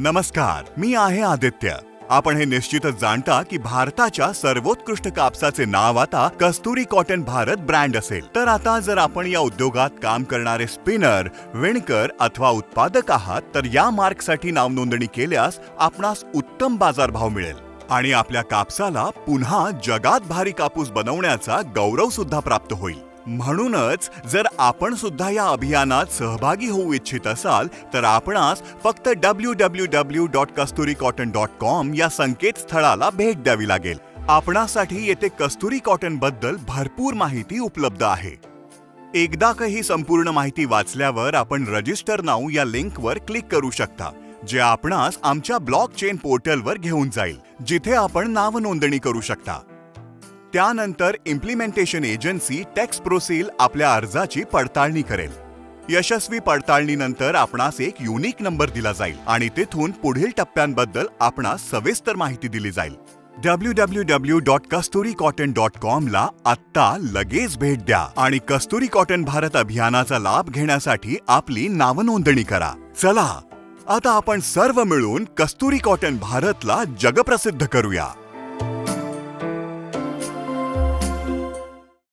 नमस्कार मी आहे आदित्य. आपण हे निश्चितच जाणता की भारताच्या सर्वोत्कृष्ट कापसाचे नाव आता कस्तुरी कॉटन भारत ब्रँड असेल. तर आता जर आपण या उद्योगात काम करणारे स्पिनर विणकर अथवा उत्पादक आहात तर या मार्कसाठी नाव नोंदणी केल्यास आपणास उत्तम बाजारभाव मिळेल. आणि आपल्या कापसाला पुन्हा जगात भारी कापूस बनवण्याचा गौरव सुद्धा प्राप्त होईल. म्हणूनच जर आपण सुद्धा या अभियानात सहभागी होऊ इच्छित असाल तर आपणास फक्त W W W dot Kasturi cotton dot com या संकेतस्थळाला भेट द्यावी लागेल. आपणासाठी येथे कस्तुरी कॉटनबद्दल भरपूर माहिती उपलब्ध आहे. एकदा का ही संपूर्ण माहिती वाचल्यावर आपण रजिस्टर नाऊ या लिंकवर क्लिक करू शकता जे आपणास आमच्या ब्लॉक चेन पोर्टलवर घेऊन जाईल जिथे आपण नाव नोंदणी करू शकता. त्यानंतर इम्प्लिमेंटेशन एजन्सी टॅक्स प्रोसील आपल्या अर्जाची पडताळणी करेल. यशस्वी पडताळणीनंतर आपणास एक युनिक नंबर दिला जाईल आणि तेथून पुढील टप्प्यांबद्दल आपणास सविस्तर माहिती दिली जाईल. W W W dot Kasturi cotton dot com ला आत्ता लगेच भेट द्या आणि कस्तुरी कॉटन भारत अभियानाचा लाभ घेण्यासाठी आपली नावनोंदणी करा. चला आता आपण सर्व मिळून कस्तुरी कॉटन भारतला जगप्रसिद्ध करूया.